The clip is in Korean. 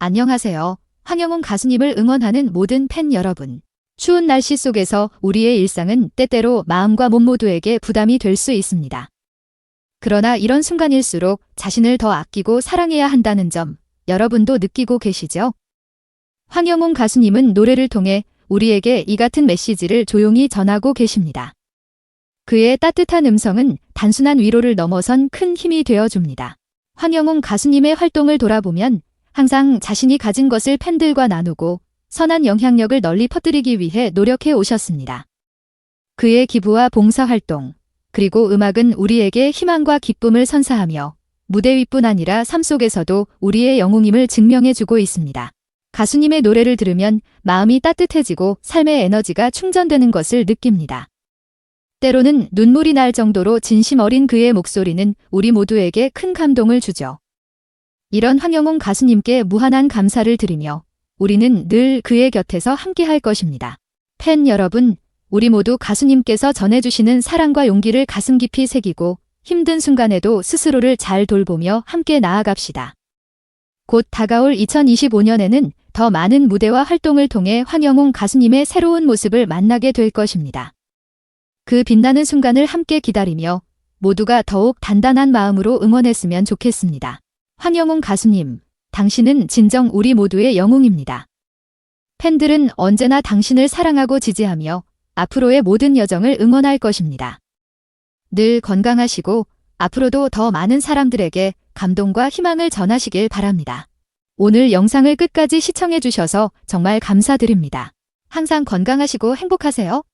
안녕하세요. 황영웅 가수님을 응원하는 모든 팬 여러분. 추운 날씨 속에서 우리의 일상은 때때로 마음과 몸 모두에게 부담이 될 수 있습니다. 그러나 이런 순간일수록 자신을 더 아끼고 사랑해야 한다는 점 여러분도 느끼고 계시죠? 황영웅 가수님은 노래를 통해 우리에게 이 같은 메시지를 조용히 전하고 계십니다. 그의 따뜻한 음성은 단순한 위로를 넘어선 큰 힘이 되어줍니다. 황영웅 가수님의 활동을 돌아보면 항상 자신이 가진 것을 팬들과 나누고 선한 영향력을 널리 퍼뜨리기 위해 노력해 오셨습니다. 그의 기부와 봉사활동, 그리고 음악은 우리에게 희망과 기쁨을 선사하며 무대 위뿐 아니라 삶 속에서도 우리의 영웅임을 증명해 주고 있습니다. 가수님의 노래를 들으면 마음이 따뜻해지고 삶의 에너지가 충전되는 것을 느낍니다. 때로는 눈물이 날 정도로 진심 어린 그의 목소리는 우리 모두에게 큰 감동을 주죠. 이런 황영웅 가수님께 무한한 감사를 드리며 우리는 늘 그의 곁에서 함께 할 것입니다. 팬 여러분, 우리 모두 가수님께서 전해주시는 사랑과 용기를 가슴 깊이 새기고 힘든 순간에도 스스로를 잘 돌보며 함께 나아갑시다. 곧 다가올 2025년에는 더 많은 무대와 활동을 통해 황영웅 가수님의 새로운 모습을 만나게 될 것입니다. 그 빛나는 순간을 함께 기다리며 모두가 더욱 단단한 마음으로 응원했으면 좋겠습니다. 황영웅 가수님, 당신은 진정 우리 모두의 영웅입니다. 팬들은 언제나 당신을 사랑하고 지지하며 앞으로의 모든 여정을 응원할 것입니다. 늘 건강하시고 앞으로도 더 많은 사람들에게 감동과 희망을 전하시길 바랍니다. 오늘 영상을 끝까지 시청해 주셔서 정말 감사드립니다. 항상 건강하시고 행복하세요.